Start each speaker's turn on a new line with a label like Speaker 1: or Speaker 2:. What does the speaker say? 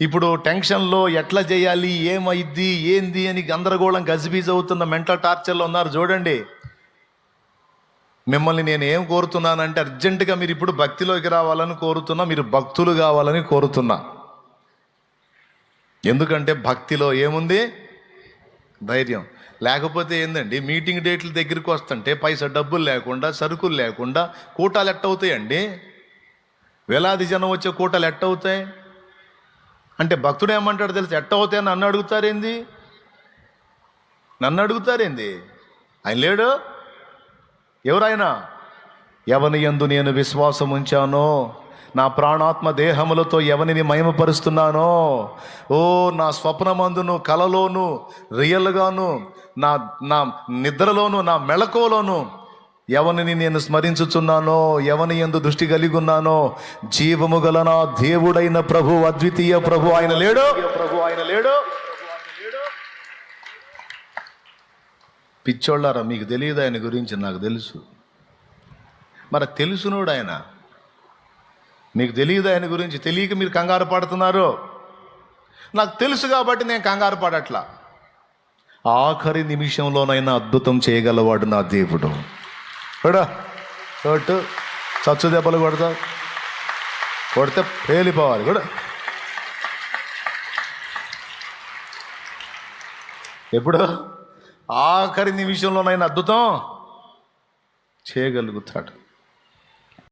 Speaker 1: ఇప్పుడు టెన్షన్లో ఎట్లా చేయాలి ఏమైద్ది ఏంది అని గందరగోళం గజిబీజ్ అవుతున్న మెంటల్ టార్చర్లో ఉన్నారు చూడండి. మిమ్మల్ని నేను ఏం కోరుతున్నానంటే అర్జెంటుగా మీరు ఇప్పుడు భక్తిలోకి రావాలని కోరుతున్నా మీరు భక్తులు కావాలని కోరుతున్నా. ఎందుకంటే భక్తిలో ఏముంది? ధైర్యం. లేకపోతే ఏందండి? మీటింగ్ డేట్ల దగ్గరికి వస్తుంటే పైసా డబ్బులు లేకుండా సరుకులు లేకుండా కూటాలు ఎట్టవుతాయండి? వేలాది జనం వచ్చే కూటాలు ఎట్టవుతాయి? అంటే భక్తుడు ఏమంటాడు తెలుసు? ఎట్టవుతాయి నన్ను అడుగుతారేంది? నన్ను అడుగుతారేంది? ఆయన లేడు? ఎవరైనా? ఎవని ఎందు నేను విశ్వాసం ఉంచానో? నా ప్రాణాత్మ దేహములతో ఎవనిని మయమపరుస్తున్నానో ఓ నా స్వప్నమందును కలలోను రియల్గాను నా నా నిద్రలోను నా మెళకువలోను ఎవరిని నేను స్మరించుచున్నానో ఎవని ఎందు దృష్టి కలిగి ఉన్నానో జీవము గల నా దేవుడైన ప్రభు అద్వితీయ ప్రభు ఆయన లేడు ప్రభు ఆయన లేడు. పిచ్చోళ్ళారా మీకు తెలియదు ఆయన గురించి? నాకు తెలుసు. మరి తెలుసునోడు ఆయన. మీకు తెలియదు ఆయన గురించి? తెలియక మీరు కంగారు పడుతున్నారు. నాకు తెలుసు కాబట్టి నేను కంగారు పడట్లా. ఆఖరి నిమిషంలోనైనా అద్భుతం చేయగలవాడు నా దేవుడు. కూడా చోటు చచ్చు దెబ్బలు కొడతా. కొడితే పేలిపోవాలి. కూడా ఎప్పుడు? ఆఖరి నిమిషంలోనైనా అద్భుతం. చేయగలుగుతాడు.